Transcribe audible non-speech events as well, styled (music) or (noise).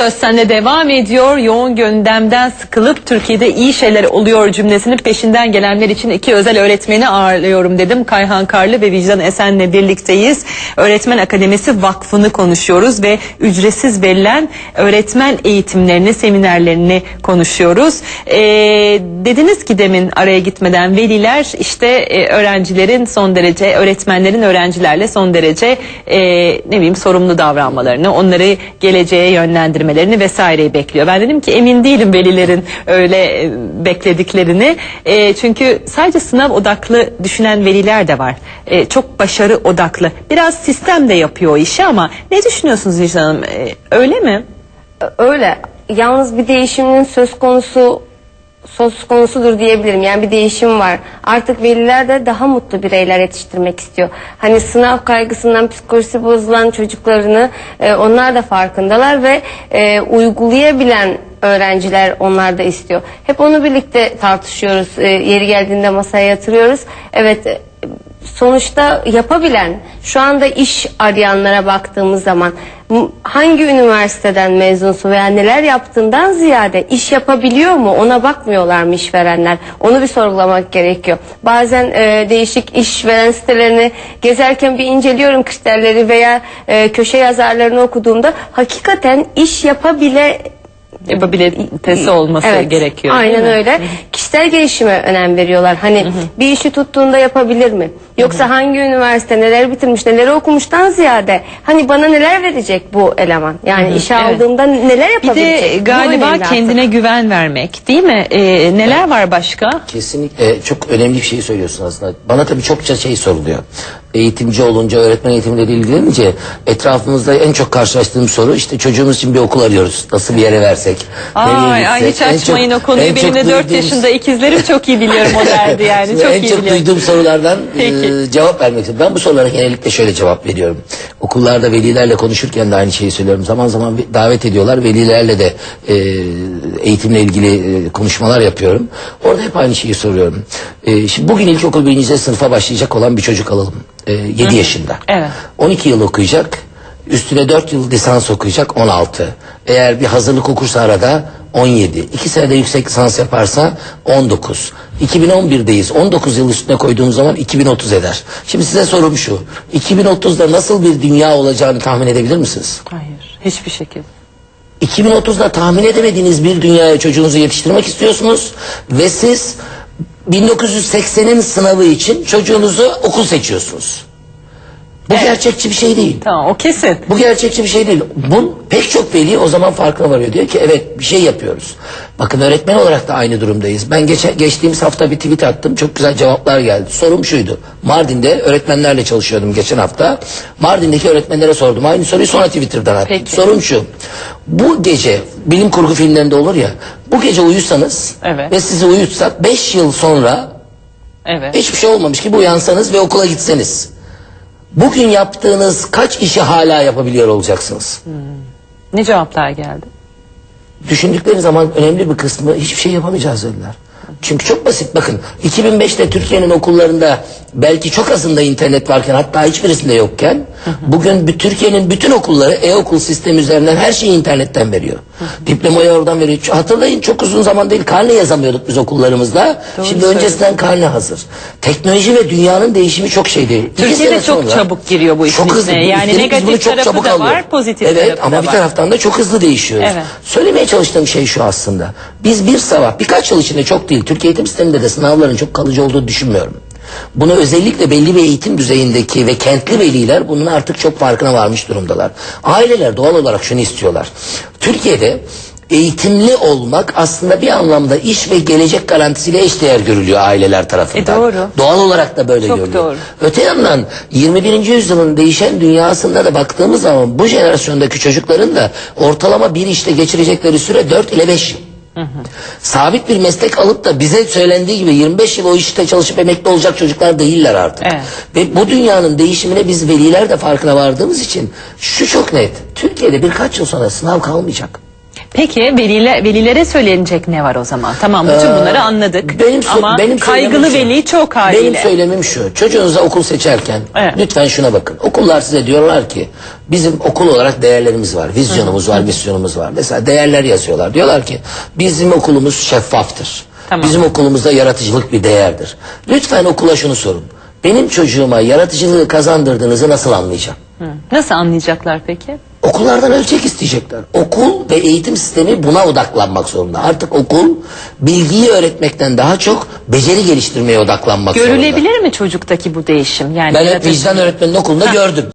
Söz sende devam ediyor. Yoğun gündemden sıkılıp Türkiye'de iyi şeyler oluyor cümlesinin peşinden gelenler için iki özel öğretmeni ağırlıyorum dedim. Kayhan Karlı ve Vicdan Esen'le birlikteyiz. Öğretmen Akademisi Vakfı'nı konuşuyoruz ve ücretsiz verilen öğretmen eğitimlerini, seminerlerini konuşuyoruz. Ee, dediniz ki demin araya gitmeden veliler işte e, öğrencilerin son derece, öğretmenlerin öğrencilerle son derece e, ne bileyim sorumlu davranmalarını, onları geleceğe yönlendirmelerini vesaireyi bekliyor. Ben dedim ki emin değilim velilerin öyle e, beklediklerini. E, çünkü sadece sınav odaklı düşünen veliler de var. E, çok başarı odaklı. Biraz sistem de yapıyor o işi ama ne düşünüyorsunuz Vicdan Hanım? E, öyle mi? Öyle. Yalnız bir değişimin söz konusu söz konusudur diyebilirim. Yani bir değişim var. Artık veliler de daha mutlu bireyler yetiştirmek istiyor. Hani sınav kaygısından psikolojisi bozulan çocuklarını e, onlar da farkındalar ve e, uygulayabilen öğrenciler onlar da istiyor. Hep onu birlikte tartışıyoruz. E, yeri geldiğinde masaya yatırıyoruz. Evet sonuçta yapabilen, şu anda iş arayanlara baktığımız zaman hangi üniversiteden mezunsu veya neler yaptığından ziyade iş yapabiliyor mu ona bakmıyorlar mı işverenler? Onu bir sorgulamak gerekiyor. Bazen e, değişik işveren sitelerini gezerken bir inceliyorum kriterleri veya e, köşe yazarlarını okuduğumda hakikaten iş yapabile Yapabilitesi olması Evet, gerekiyor. Aynen öyle. Kişisel gelişime önem veriyorlar. Hani bir işi tuttuğunda yapabilir mi? Yoksa hangi üniversite neler bitirmiş, neleri okumuştan ziyade hani bana neler verecek bu eleman? Yani işe evet. aldığımda neler Bir yapabilecek? de Bu galiba önemli artık. kendine güven vermek değil mi? E, neler var başka? Kesinlikle çok önemli bir şey söylüyorsun aslında. Bana tabii çokça şey soruluyor. Eğitimci olunca, öğretmen eğitimiyle ilgilenince etrafımızda en çok karşılaştığım soru işte çocuğumuz için bir okul arıyoruz. Nasıl bir yere versek? Ay, ay hiç En açmayın çok- o konuyu. en Benim de 4 duyduğum- yaşında ikizlerim çok iyi biliyorum o derdi yani. Şimdi (laughs) çok en iyi çok biliyorum. duyduğum sorulardan (laughs) Peki. e, cevap vermek istiyorum. Ben bu sorulara genellikle şöyle cevap veriyorum. Okullarda velilerle konuşurken de aynı şeyi söylüyorum. Zaman zaman davet ediyorlar. Velilerle de e, eğitimle ilgili e, konuşmalar yapıyorum. Orada hep aynı şeyi soruyorum. E, şimdi bugün ilkokul birinci sınıfa başlayacak olan bir çocuk alalım. E, 7 yaşında. Evet. 12 yıl okuyacak. Üstüne 4 yıl lisans okuyacak 16. Eğer bir hazırlık okursa arada 17. 2 senede yüksek lisans yaparsa 19. 2011'deyiz. 19 yıl üstüne koyduğumuz zaman 2030 eder. Şimdi size sorum şu. 2030'da nasıl bir dünya olacağını tahmin edebilir misiniz? Hayır hiçbir şekilde. 2030'da tahmin edemediğiniz bir dünyaya çocuğunuzu yetiştirmek istiyorsunuz ve siz 1980'in sınavı için çocuğunuzu okul seçiyorsunuz. Bu gerçekçi bir şey değil. Tamam o kesin. Bu gerçekçi bir şey değil. Bu pek çok veli o zaman farkına varıyor. Diyor ki evet bir şey yapıyoruz. Bakın öğretmen olarak da aynı durumdayız. Ben geçe, geçtiğimiz hafta bir tweet attım. Çok güzel cevaplar geldi. Sorum şuydu. Mardin'de öğretmenlerle çalışıyordum geçen hafta. Mardin'deki öğretmenlere sordum. Aynı soruyu sonra Twitter'dan attım. Peki. Sorum şu. Bu gece bilim kurgu filmlerinde olur ya. Bu gece uyusanız Evet. ve sizi uyutsak 5 yıl sonra Evet. hiçbir şey olmamış gibi uyansanız ve okula gitseniz. Bugün yaptığınız kaç işi hala yapabiliyor olacaksınız? Ne cevaplar geldi? Düşündükleri zaman önemli bir kısmı hiçbir şey yapamayacağız dediler. Çünkü çok basit bakın 2005'te Türkiye'nin okullarında belki çok azında internet varken hatta hiçbirisinde yokken bugün bir- Türkiye'nin bütün okulları e-okul sistemi üzerinden her şeyi internetten veriyor. Diplomayı oradan veriyor. Hatırlayın çok uzun zaman değil karne yazamıyorduk biz okullarımızda. Doğru Şimdi söylüyorsun. öncesinden karne hazır. Teknoloji ve dünyanın değişimi çok şeydi. İki Türkiye'de sene çok sonra- çabuk giriyor bu işin çok hızlı. içine. Yani Üstelik biz bunu negatif tarafı da var, pozitif evet, tarafı ama da bir var. taraftan da çok hızlı değişiyoruz. Evet. Söylemeye çalıştığım şey şu aslında. Biz bir sabah birkaç yıl içinde çok değil. Türkiye eğitim sisteminde de sınavların çok kalıcı olduğunu düşünmüyorum. Bunu özellikle belli bir eğitim düzeyindeki ve kentli veliler bunun artık çok farkına varmış durumdalar. Aileler doğal olarak şunu istiyorlar. Türkiye'de eğitimli olmak aslında bir anlamda iş ve gelecek garantisiyle eşdeğer görülüyor aileler tarafından. E, doğru. Doğal olarak da böyle Çok görülüyor. doğru. Öte yandan 21. yüzyılın değişen dünyasında da baktığımız zaman bu jenerasyondaki çocukların da ortalama bir işte geçirecekleri süre 4 ile 5 yıl. Sabit bir meslek alıp da bize söylendiği gibi 25 yıl o işte çalışıp emekli olacak çocuklar değiller artık. Evet. Ve bu dünyanın değişimine biz veliler de farkına vardığımız için şu çok net. Türkiye'de birkaç yıl sonra sınav kalmayacak. Peki velile, velilere söylenecek ne var o zaman? Tamam bütün bunları anladık. Ee, Benim, sö- Ama benim kaygılı söylemim şu. veli çok haliyle. Benim söylemim şu. Çocuğunuza okul seçerken Evet. lütfen şuna bakın. Okullar size diyorlar ki bizim okul olarak değerlerimiz var. Vizyonumuz var, misyonumuz var. Mesela değerler yazıyorlar. Diyorlar ki bizim okulumuz şeffaftır. Tamam. Bizim okulumuzda yaratıcılık bir değerdir. Lütfen okula şunu sorun. Benim çocuğuma yaratıcılığı kazandırdığınızı nasıl anlayacağım? Hı. Nasıl anlayacaklar peki? Okullardan ölçek isteyecekler. Okul ve eğitim sistemi buna odaklanmak zorunda. Artık okul bilgiyi öğretmekten daha çok beceri geliştirmeye odaklanmak zorunda. Görülebilir mi çocuktaki bu değişim? Yani Ben hep yaratıcı- vicdan öğretmeninin okulunda gördüm.